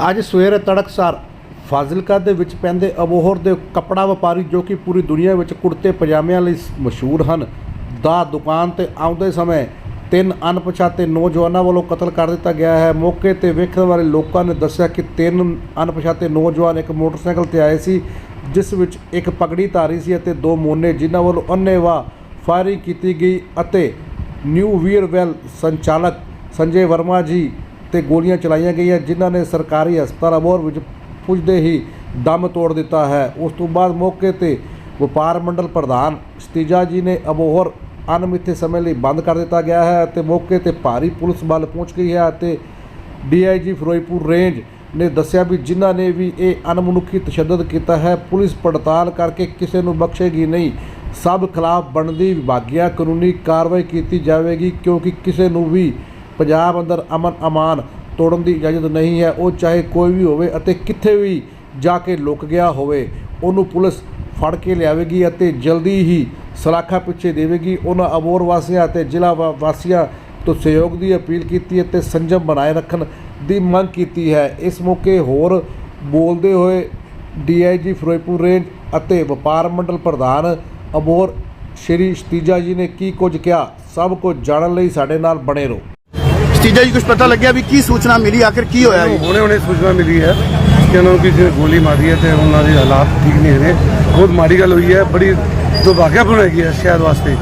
ਅੱਜ ਸਵੇਰੇ ਤੜਕਸਾਰ ਫਾਜ਼ਿਲਕਾ ਦੇ ਵਿੱਚ ਪੈਂਦੇ ਅਬੋਹਰ ਦੇ ਕੱਪੜਾ ਵਪਾਰੀ ਜੋ ਕਿ ਪੂਰੀ ਦੁਨੀਆ ਵਿੱਚ ਕੁੜਤੇ ਪਜਾਮਿਆਂ ਲਈ ਮਸ਼ਹੂਰ ਹਨ, ਦਾ ਦੁਕਾਨ ਤੇ ਆਉਂਦੇ ਸਮੇਂ ਤਿੰਨ ਅਣਪਛਾਤੇ ਨੌਜਵਾਨਾਂ ਵੱਲੋਂ ਕਤਲ ਕਰ ਦਿੱਤਾ ਗਿਆ ਹੈ। ਮੌਕੇ ਤੇ ਵੇਖਣ ਵਾਲੇ ਲੋਕਾਂ ਨੇ ਦੱਸਿਆ ਕਿ ਤਿੰਨ ਅਣਪਛਾਤੇ ਨੌਜਵਾਨ ਇੱਕ ਮੋਟਰਸਾਈਕਲ ਤੇ ਆਏ ਸੀ, ਜਿਸ ਵਿੱਚ ਇੱਕ ਪਗੜੀ ਧਾਰੀ ਸੀ ਅਤੇ ਦੋ ਮੋਨੇ, ਜਿਨ੍ਹਾਂ ਵੱਲੋਂ ਅੰਨ੍ਹੇਵਾਹ ਫਾਇਰਿੰਗ ਕੀਤੀ ਗਈ ਅਤੇ ਨਿਊ ਵੀਰਵੈਲ ਸੰਚਾਲਕ ਸੰਜੇ ਵਰਮਾ ਜੀ ਤੇ ਗੋਲੀਆਂ ਚਲਾਈਆਂ ਗਈਆਂ, ਜਿਨ੍ਹਾਂ ਨੇ ਸਰਕਾਰੀ ਹਸਪਤਾਲ ਅਬੋਹਰ ਵਿੱਚ ਪੁੱਜਦੇ ਹੀ ਦਮ ਤੋੜ ਦਿੱਤਾ ਹੈ। ਉਸ ਤੋਂ ਬਾਅਦ ਮੌਕੇ ਤੇ ਵਪਾਰ ਮੰਡਲ ਪ੍ਰਧਾਨ ਸਤੀਜਾ ਜੀ ਨੇ ਅਬੋਹਰ ਅਣਮਿੱਥੇ ਸਮੇਂ ਲਈ ਬੰਦ ਕਰ ਦਿੱਤਾ ਗਿਆ ਹੈ ਅਤੇ ਮੌਕੇ ਤੇ ਭਾਰੀ ਪੁਲਿਸ ਬਲ ਪਹੁੰਚ ਗਈ ਹੈ ਅਤੇ ਡੀਆਈਜੀ ਫਿਰੋਜ਼ਪੁਰ ਰੇਂਜ ਨੇ ਦੱਸਿਆ ਵੀ ਜਿਨ੍ਹਾਂ ਨੇ ਵੀ ਇਹ ਅਣਮਨੁੱਖੀ ਤਸ਼ੱਦਦ ਕੀਤਾ ਹੈ, ਪੁਲਿਸ ਪੜਤਾਲ ਕਰਕੇ ਕਿਸੇ ਨੂੰ ਬਖਸ਼ੇਗੀ ਨਹੀਂ। ਸਭ ਖਿਲਾਫ ਬਣਦੀ ਵਿਭਾਗੀय ਕਾਨੂੰਨੀ ਕਾਰਵਾਈ ਕੀਤੀ ਜਾਵੇਗੀ ਕਿਉਂਕਿ ਕਿਸੇ ਨੂੰ ਵੀ ਪੰਜਾਬ ਅੰਦਰ ਅਮਨ ਅਮਾਨ ਤੋੜਨ ਦੀ ਇਜਾਜ਼ਤ ਨਹੀਂ ਹੈ। ਉਹ ਚਾਹੇ ਕੋਈ ਵੀ ਹੋਵੇ ਅਤੇ ਕਿੱਥੇ ਵੀ ਜਾ ਕੇ ਲੁਕ ਗਿਆ ਹੋਵੇ, ਉਹਨੂੰ ਪੁਲਿਸ ਫੜ ਕੇ ਲਿਆਵੇਗੀ ਅਤੇ ਜਲਦੀ ਹੀ ਸਲਾਖਾ ਪਿੱਛੇ ਦੇਵੇਗੀ। ਉਹਨਾਂ ਅਬੋਰ ਵਾਸੀਆਂ ਅਤੇ ਜ਼ਿਲ੍ਹਾ ਵਾ- ਵਾਸੀਆਂ ਤੋਂ ਸਹਿਯੋਗ ਦੀ ਅਪੀਲ ਕੀਤੀ ਅਤੇ ਸੰਜਮ ਬਣਾਏ ਰੱਖਣ ਦੀ ਮੰਗ ਕੀਤੀ ਹੈ। ਇਸ ਮੌਕੇ ਹੋਰ ਬੋਲਦੇ ਹੋਏ ਡੀਆਈਜੀ ਫਿਰੋਜ਼ਪੁਰ ਰੇਂਜ ਅਤੇ ਵਪਾਰ ਮੰਡਲ ਪ੍ਰਧਾਨ ਅਬੋਰ ਸ਼੍ਰੀ ਸਤੀਜਾ ਜੀ ਨੇ ਕੀ ਕੁਝ ਕਿਹਾ? ਸਭ ਕੁਝ ਜਾਣਨ ਲਈ ਸਾਡੇ ਨਾਲ ਬਣੇ ਰਹੋ। ਸਤੀਜਾ ਜੀ ਕੁਝ ਪਤਾ ਲੱਗਿਆ ਵੀ ਕੀ ਸੂਚਨਾ ਮਿਲੀ, ਆਖਿਰ ਕੀ ਹੋਇਆ ਜੀ? ਹੁਣੇ ਹੁਣੇ ਸੂਚਨਾ ਮਿਲੀ ਹੈ ਕਿ ਉਹਨਾਂ ਨੂੰ ਕਿਸੇ ਨੇ ਗੋਲੀ ਮਾਰੀ ਹੈ ਤੇ ਉਹਨਾਂ ਦੇ ਹਾਲਾਤ ਠੀਕ ਨਹੀਂ ਹੈਗੇ। ਬਹੁਤ ਮਾੜੀ ਗੱਲ ਹੋਈ ਹੈ, ਬੜੀ ਦੁਰਭਾਗਿਆਪੂਰਨ ਹੈਗੀ ਹੈ ਸ਼ਹਿਰ ਵਾਸਤੇ।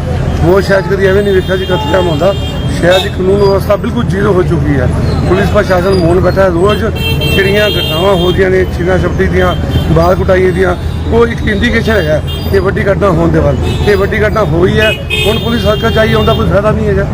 ਉਹ ਸ਼ਾਇਦ ਕਦੀ ਐਵੇਂ ਨਹੀਂ ਵੇਖਿਆ ਜੀ ਕਤਲੇਆਮ ਹੁੰਦਾ ਸ਼ਹਿਰ ਦੀ ਕਾਨੂੰਨ ਵਿਵਸਥਾ ਬਿਲਕੁਲ ਜ਼ੀਰੋ ਹੋ ਚੁੱਕੀ ਹੈ। ਪੁਲਿਸ ਪ੍ਰਸ਼ਾਸਨ ਮੌਨ ਬੈਠਾ ਰੋਜ਼ ਜਿਹੜੀਆਂ ਘਟਨਾਵਾਂ ਹੋਦੀਆਂ ਨੇ, ਛੀਨਾ ਛਪਟੀ ਦੀਆਂ, ਬਾਲ ਕੁਟਾਈ ਦੀਆਂ, ਉਹ ਇੱਕ ਇੰਡੀਕੇਸ਼ਨ ਹੈਗਾ ਕਿ ਵੱਡੀ ਘਟਨਾ ਹੋਣ ਦੇ ਵੱਲ। ਇਹ ਵੱਡੀ ਘਟਨਾ ਹੋਈ ਹੈ। ਹੁਣ ਪੁਲਿਸ ਹਲਕਾ ਚਾਹੀਏ ਹੁੰਦਾ ਕੋਈ ਫਾਇਦਾ ਨਹੀਂ ਹੈਗਾ।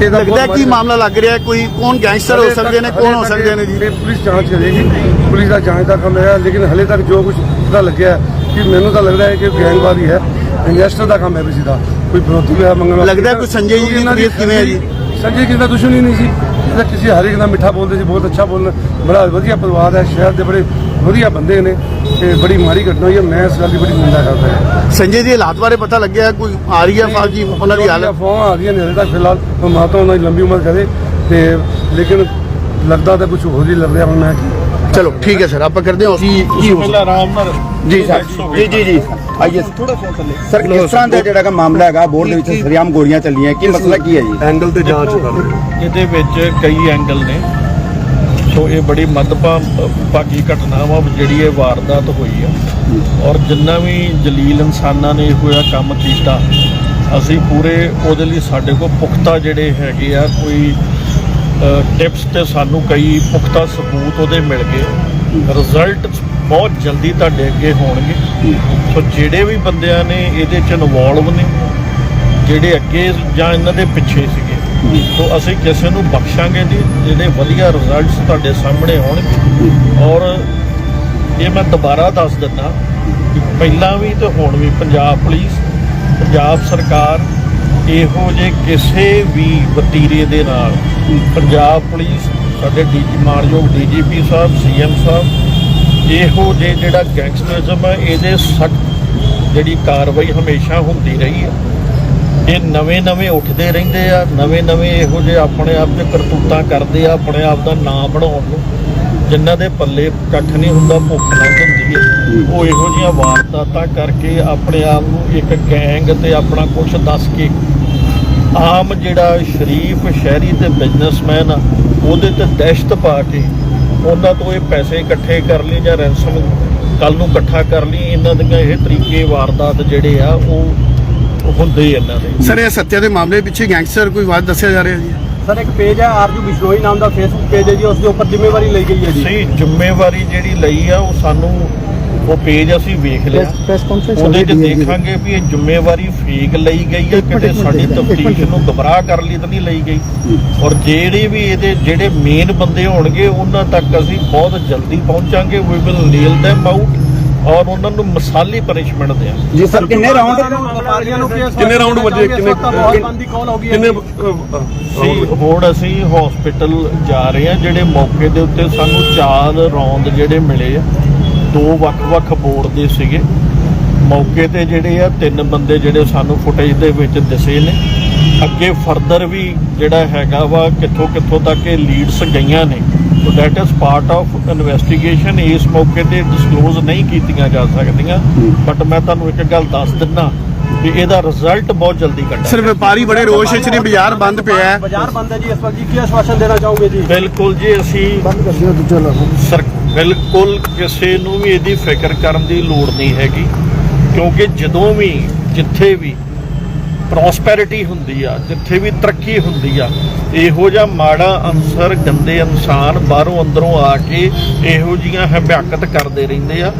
ਇਹਦਾ ਬਹੁਤ ਲੱਗਦਾ ਹੈ ਕੀ ਮਾਮਲਾ ਲੱਗ ਰਿਹਾ? ਹੈ ਕੋਈ ਕੌਣ ਗੈਂਗਸਟਰ ਹੋ ਸਕਦੇ ਨੇ ਕੌਣ ਹੋ ਸਕਦੇ ਨੇ ਜੀ? ਪੁਲਿਸ ਜਾਂਚ ਕਰੇਗੀ ਪੁਲਿਸ ਦਾ ਜਾਂਚ ਦਾ ਕੰਮ ਹੈ ਲੇਕਿਨ ਹਲੇ ਤੱਕ ਜੋ ਕੁਝ ਪਤਾ ਲੱਗਿਆ ਹੈ ਕਿ ਮੈਨੂੰ ਤਾਂ ਲੱਗਦਾ ਹੈ ਕਿ ਗੈਂਗਵਾਦੀ ਹੈ ਇਨਵੈਸਟਰ ਦਾ ਕੰਮ ਹੈ ਕਿਸੇ ਦਾ। ਕੋਈ ਫਰੋਤੀ ਹੋਇਆ ਮੰਗਣ ਲੱਗਦਾ ਹੈ ਕੋਈ ਸੰਜੇ ਜੀ ਦੀ ਕਿਵੇਂ ਹੈ ਜੀ? ਸੰਜੇ ਜੀ ਦਾ ਦੁਸ਼ਮਣੀ ਨਹੀਂ ਸੀ। ਇਹ ਤਾਂ ਕਿਸੇ ਹਰ ਇੱਕ ਨਾਲ ਮਿੱਠਾ ਬੋਲਦੇ ਸੀ ਬਹੁਤ ਅੱਛਾ ਬੋਲਣ। ਬੜਾ ਵਧੀਆ ਪਰਿਵਾਰ ਹੈ ਸ਼ਹਿਰ ਦੇ ਬੜੇ ਵਧੀਆ ਬੰਦੇ ਨੇ ਤੇ ਬੜੀ ਮਾੜੀ ਘਟਨਾ ਹੋਈ ਹੈ। ਮੈਂ ਇਸ ਗੱਲ ਦੀ ਬੜੀ ਨਿੰਦਾ ਕਰਦਾ ਹਾਂ। ਸੰਜੇ ਦੀ ਹਾਲਾਤ ਬਾਰੇ ਪਤਾ ਲੱਗਿਆ? ਹੈ? ਕੋਈ ਆ ਰਹੀ ਹੈ ਫਾਜੀ ਉਹਨਾਂ ਦੀ ਹਾਲਤ? ਅਫਵਾਹਾਂ ਆ ਰਹੀਆਂ ਨੇ ਹਲੇ ਤੱਕ ਫਿਲਹਾਲ। ਪਰਮਾਤਮਾ ਉਹਨਾਂ ਦੀ ਲੰਬੀ ਉਮਰ ਕਰੇ ਤੇ ਲੇਕਿਨ ਲੱਗਦਾ ਤਾਂ ਕੁਝ ਹੋਰ ਹੀ ਲੱਗ ਰਿਹਾ ਹੁਣ ਮੈਂ। ਚਲੋ ਠੀਕ ਹੈ ਸਰ ਆਪਾਂ ਕਰਦੇ ਹਾਂ ਜੀ ਕੀ ਹੋ ਆਰਾਮ ਨਾਲ ਜੀ ਸਰ। ਜੀ ਜੀ ਜੀ। ਆਈਏ। ਥੋੜਾ ਫੋਨ ਥੱਲੇ ਸਰ ਕਿਸ ਤਰ੍ਹਾਂ ਦਾ ਜਿਹੜਾ ਕਿ ਮਾਮਲਾ ਹੈਗਾ ਬੋਰਡ ਦੇ ਵਿੱਚ ਸਰਿਆਮ ਗੋਲੀਆਂ ਚੱਲੀਆਂ ਕੀ ਮਸਲਾ ਕੀ ਹੈ ਜੀ? ਐਂਗਲ ਤੇ ਜਾਂਚ ਕਰ ਇਹਦੇ ਵਿੱਚ ਕਈ ਐਂਗਲ ਨੇ। ਸੋ ਇਹ ਬੜੀ ਮੱਦਭਾਗੀ ਘਟਨਾ ਵਾ ਜਿਹੜੀ ਇਹ ਵਾਰਦਾਤ ਹੋਈ ਆ। ਔਰ ਜਿੰਨਾ ਵੀ ਜਲੀਲ ਇਨਸਾਨਾਂ ਨੇ ਇਹ ਹੋਇਆ ਕੰਮ ਕੀਤਾ ਅਸੀਂ ਪੂਰੇ ਉਹਦੇ ਲਈ ਸਾਡੇ ਕੋਲ ਪੁਖਤਾ ਜਿਹੜੇ ਹੈਗੇ ਆ ਕੋਈ ਟਿਪਸ ਤੇ ਸਾਨੂੰ ਕਈ ਪੁਖਤਾ ਸਬੂਤ ਉਹਦੇ ਮਿਲ ਗਏ। ਰਿਜ਼ਲਟ ਬਹੁਤ ਜਲਦੀ ਤੁਹਾਡੇ ਅੱਗੇ ਹੋਣਗੇ। ਸੋ ਜਿਹੜੇ ਵੀ ਬੰਦਿਆਂ ਨੇ ਇਹਦੇ ਚ ਇਨਵੋਲਵ ਨੇ ਜਿਹੜੇ ਅੱਗੇ ਜਾਂ ਇਹਨਾਂ ਦੇ ਪਿੱਛੇ ਸੀਗੇ ਸੋ ਅਸੀਂ ਕਿਸੇ ਨੂੰ ਬਖਸ਼ਾਂਗੇ ਨਹੀਂ। ਜਿਹੜੇ ਵਧੀਆ ਰਿਜ਼ਲਟਸ ਤੁਹਾਡੇ ਸਾਹਮਣੇ ਹੋਣਗੇ ਔਰ ਇਹ ਮੈਂ ਦੁਬਾਰਾ ਦੱਸ ਦਿੰਦਾ ਕਿ ਪਹਿਲਾਂ ਵੀ ਤੇ ਹੁਣ ਵੀ ਪੰਜਾਬ ਪੁਲਿਸ ਪੰਜਾਬ ਸਰਕਾਰ ਇਹੋ ਜੇ ਕਿਸੇ ਵੀ ਵਤੀਰੇ ਦੇ ਨਾਲ ਪੰਜਾਬ ਪੁਲਿਸ, ਸਾਡੇ ਡੀਜੀ ਮਾਨਯੋਗ ਡੀਜੀਪੀ ਸਾਹਿਬ, ਸੀਐਮ ਸਾਹਿਬ, ਇਹੋ ਜੇ ਜਿਹੜਾ ਗੈਂਗਸਟਰਿਜ਼ਮ ਹੈ, ਇਹਦੇ ਸਖਤ ਜਿਹੜੀ ਕਾਰਵਾਈ ਹਮੇਸ਼ਾ ਹੁੰਦੀ ਰਹੀ ਹੈ। ਇਹ ਨਵੇਂ ਨਵੇਂ ਉੱਠਦੇ ਰਹਿੰਦੇ ਆ, ਨਵੇਂ ਨਵੇਂ ਇਹੋ ਜਿਹੇ ਆਪਣੇ ਆਪ ਤੇ ਕਰਤੂਤਾਂ ਕਰਦੇ ਆ, ਆਪਣੇ ਆਪ ਦਾ ਨਾਂ ਬਣਾਉਣ ਨੂੰ। ਜਿਨ੍ਹਾਂ ਦੇ ਪੱਲੇ ਕੱਖ ਨਹੀਂ ਹੁੰਦਾ, ਭੁੱਖ ਲੰਘ ਹੁੰਦੀ ਹੈ। ਉਹ ਇਹੋ ਜਿਹੀਆਂ ਵਾਰਦਾਤਾਂ ਕਰਕੇ ਆਪਣੇ ਆਪ ਨੂੰ ਇੱਕ ਗੈਂਗ ਤੇ ਆਪਣਾ ਕੁਝ ਦੱਸ ਕੇ ਆਮ ਜਿਹੜਾ ਸ਼ਰੀਫ ਸ਼ਹਿਰੀ ਤੇ ਬਿਜ਼ਨਸਮੈਨ ਆ ਉਹਦੇ ਤੇ ਦਹਿਸ਼ਤ ਪਾ ਕੇ ਉਹਨਾਂ ਤੋਂ ਇਹ ਪੈਸੇ ਇਕੱਠੇ ਕਰ ਲਈ ਜਾਂ ਰੈਂਸਮ ਕੱਲ ਨੂੰ ਇਕੱਠਾ ਕਰ ਲਈ ਇਹਨਾਂ ਦੀਆਂ ਇਹ ਤਰੀਕੇ ਵਾਰਦਾਤ ਜਿਹੜੇ ਆ ਉਹ ਹੁੰਦੇ ਹੀ ਇਹਨਾਂ ਦੇ। ਸਰ ਇਹ ਸੱਤਿਆ ਦੇ ਮਾਮਲੇ ਪਿੱਛੇ ਗੈਂਗਸਟਰ ਕੋਈ ਵਾਰ ਦੱਸਿਆ ਜਾ ਰਿਹਾ ਜੀ? ਸਰ ਇੱਕ ਪੇਜ ਹੈ ਆਰਜੂ ਬਿਸ਼ਨੋਈ ਨਾਮ ਦਾ ਫੇਸਬੁੱਕ ਪੇਜ ਹੈ ਜੀ ਉਸ ਦੇ ਉੱਪਰ ਜ਼ਿੰਮੇਵਾਰੀ ਲਈ ਗਈ ਹੈ ਜੀ। ਸਹੀ ਜ਼ਿੰਮੇਵਾਰੀ ਜਿਹੜੀ ਲਈ ਆ ਉਹ ਸਾਨੂੰ ਉਹ ਪੇਜ ਅਸੀਂ ਵੇਖ ਲਿਆ। ਉਹਦੇ 'ਚ ਦੇਖਾਂਗੇ ਵੀ ਇਹ ਜ਼ਿੰਮੇਵਾਰੀ ਫੇਕ ਲਈ ਗਈ ਹੈ ਕਿਤੇ ਸਾਡੀ ਤਫਤੀਸ਼ ਨੂੰ ਗਮਰਾਹ ਕਰਨ ਲਈ ਤਾਂ ਨਹੀਂ ਲਈ ਗਈ। ਔਰ ਜਿਹੜੇ ਵੀ ਇਹਦੇ ਜਿਹੜੇ ਮੇਨ ਬੰਦੇ ਹੋਣਗੇ ਉਹਨਾਂ ਤੱਕ ਅਸੀਂ ਬਹੁਤ ਜਲਦੀ ਪਹੁੰਚਾਂਗੇ। We will nail them out ਔਰ ਉਹਨਾਂ ਨੂੰ ਮਿਸਾਲੀ ਪਨਿਸ਼ਮੈਂਟ ਦਿਆਂਗੇ। ਜੀ ਸਰ ਕਿੰਨੇ ਰਾਉਂਡ ਕਿੰਨੇ ਰਾਉਂਡ ਵੱਜੇ? ਕਿੰਨੇ- ਕਿੰਨੇ ਦੀ ਕਾਲ ਹੋ ਗਈ ਹੈ ਕਿੰਨੇ ਅਸੀਂ ਹੁਣ ਅਸੀਂ ਹਸਪੀਟਲ ਜਾ ਰਹੇ ਹਾਂ ਜਿਹੜੇ ਮੌਕੇ ਦੇ ਉੱਤੇ ਸਾਨੂੰ ਚਾਰ ਰੌਂਦ ਜਿਹੜੇ ਮਿਲੇ ਆ। ਦੋ ਵੱਖ-ਵੱਖ ਬੋਰਡ ਦੇ ਸੀਗੇ। ਮੌਕੇ ਤੇ ਜਿਹੜੇ ਆ ਤਿੰਨ ਬੰਦੇ ਜਿਹੜੇ ਸਾਨੂੰ ਫੁਟੇਜ ਦੇ ਵਿੱਚ ਦਿਸੇ ਨੇ। ਅੱਗੇ ਫਰਦਰ ਵੀ ਜਿਹੜਾ ਹੈਗਾ ਵਾ ਕਿੱਥੋਂ ਕਿੱਥੋਂ ਤੱਕ ਇਹ ਲੀਡਸ ਗਈਆਂ ਨੇ। So that is part of investigation ਇਸ ਮੌਕੇ ਤੇ ਡਿਸਕਲੋਜ਼ ਨਹੀਂ ਕੀਤੀਆਂ ਜਾ ਸਕਦੀਆਂ। ਬਟ ਮੈਂ ਤੁਹਾਨੂੰ ਇੱਕ ਗੱਲ ਦੱਸ ਦਿੰਦਾ ਵੀ ਇਹਦਾ ਰਿਜ਼ਲਟ ਬਹੁਤ ਜਲਦੀ ਕੱਢਾ ਸਰ ਵਪਾਰੀ ਬੜੇ ਰੋਸ਼ ਵਿੱਚ ਨੇ ਬਾਜ਼ਾਰ ਬੰਦ ਪਿਆ ਹੈ। ਬਾਜ਼ਾਰ ਬੰਦ ਹੈ ਜੀ ਇਸ ਵਕਤ ਜੀ ਕੀ ਆਸ਼ਵਾਸਨ ਦੇਣਾ ਚਾਹੋਗੇ ਜੀ? ਬਿਲਕੁਲ ਜੀ ਅਸੀਂ ਬੰਦ ਕਰ ਦਿਓ ਦੂਜਾ ਲਾਗੂ ਬਿਲਕੁਲ ਕਿਸੇ ਨੂੰ ਵੀ ਇਹਦੀ ਫਿਕਰ ਕਰਨ ਦੀ ਲੋੜ ਨਹੀਂ ਹੈਗੀ ਕਿਉਂਕਿ ਜਦੋਂ ਵੀ ਜਿੱਥੇ ਵੀ ਪ੍ਰੋਸਪੈਰਿਟੀ ਹੁੰਦੀ ਆ ਜਿੱਥੇ ਵੀ ਤਰੱਕੀ ਹੁੰਦੀ ਆ ਇਹੋ ਜਿਹਾ ਮਾੜਾ ਅਨਸਰ ਗੰਦੇ ਇਨਸਾਨ ਬਾਹਰੋਂ ਅੰਦਰੋਂ ਆ ਕੇ ਇਹੋ ਜੀਆਂ ਹਮਿਆਕਤ ਕਰਦੇ ਰਹਿੰਦੇ ਆ।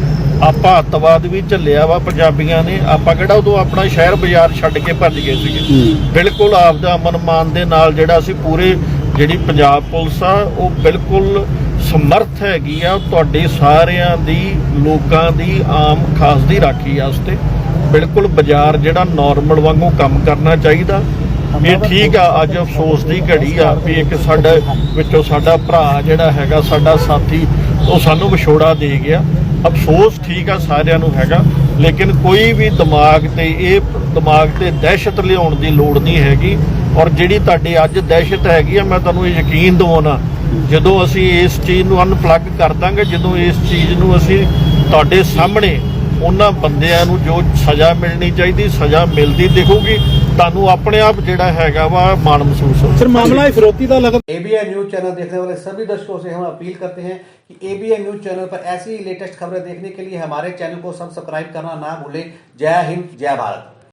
ਆਪਾਂ ਅੱਤਵਾਦ ਵੀ ਝੱਲਿਆ ਵਾ ਪੰਜਾਬੀਆਂ ਨੇ ਆਪਾਂ ਕਿਹੜਾ ਉਦੋਂ ਆਪਣਾ ਸ਼ਹਿਰ ਬਾਜ਼ਾਰ ਛੱਡ ਕੇ ਭੱਜ ਗਏ ਸੀਗੇ। ਬਿਲਕੁਲ ਆਪਦਾ ਅਮਨ ਮਾਨ ਦੇ ਨਾਲ ਜਿਹੜਾ ਅਸੀਂ ਪੂਰੇ ਜਿਹੜੀ ਪੰਜਾਬ ਪੁਲਿਸ ਆ ਉਹ ਬਿਲਕੁਲ ਸਮਰਥ ਹੈਗੀ ਆ ਤੁਹਾਡੇ ਸਾਰਿਆਂ ਦੀ ਲੋਕਾਂ ਦੀ ਆਮ ਖਾਸ ਦੀ ਰਾਖੀ ਵਾਸਤੇ। ਬਿਲਕੁਲ ਬਾਜ਼ਾਰ ਜਿਹੜਾ ਨਾਰਮਲ ਵਾਂਗੂ ਕੰਮ ਕਰਨਾ ਚਾਹੀਦਾ। ਇਹ ਠੀਕ ਆ ਅੱਜ ਅਫਸੋਸ ਦੀ ਘੜੀ ਆ ਵੀ ਇੱਕ ਸਾਡਾ ਵਿੱਚੋਂ ਸਾਡਾ ਭਰਾ ਜਿਹੜਾ ਹੈਗਾ ਸਾਡਾ ਸਾਥੀ ਉਹ ਸਾਨੂੰ ਵਿਛੋੜਾ ਦੇ ਗਿਆ। ਅਫਸੋਸ ਠੀਕ ਆ ਸਾਰਿਆਂ ਨੂੰ ਹੈਗਾ ਲੇਕਿਨ ਕੋਈ ਵੀ ਦਿਮਾਗ ਤੇ ਇਹ ਦਿਮਾਗ ਤੇ ਦਹਿਸ਼ਤ ਲਿਆਉਣ ਦੀ ਲੋੜ ਨਹੀਂ ਹੈਗੀ। ਔਰ ਜਿਹੜੀ ਤੁਹਾਡੀ ਅੱਜ ਦਹਿਸ਼ਤ ਹੈਗੀ ਆ ਮੈਂ ਤੁਹਾਨੂੰ ਇਹ ਯਕੀਨ ਦਿਵਾਉਣਾ ਜਦੋਂ ਅਸੀਂ ਇਸ ਚੀਜ਼ ਨੂੰ ਅਨਪਲੱਗ ਕਰ ਦਾਂਗੇ ਜਦੋਂ ਇਸ ਚੀਜ਼ ਨੂੰ ਅਸੀਂ ਤੁਹਾਡੇ ਸਾਹਮਣੇ ਉਹਨਾਂ ਬੰਦਿਆਂ ਨੂੰ ਜੋ ਸਜ਼ਾ ਮਿਲਣੀ ਚਾਹੀਦੀ ਸਜ਼ਾ ਮਿਲਦੀ ਦਿਖੂਗੀ ਤੁਹਾਨੂੰ ਆਪਣੇ ਆਪ ਜਿਹੜਾ ਹੈਗਾ ਵਾ ਮਾਣ ਮਹਿਸੂਸ ਹੋਊ सर मामला है फिरौती का लगा एबीएन न्यूज चैनल देखने वाले सभी दर्शकों से हम अपील करते हैं कि एबीएन न्यूज चैनल पर ऐसी ही लेटेस्ट खबरें देखने के लिए हमारे चैनल को सब्सक्राइब करना ना भूलें जय हिंद जय भारत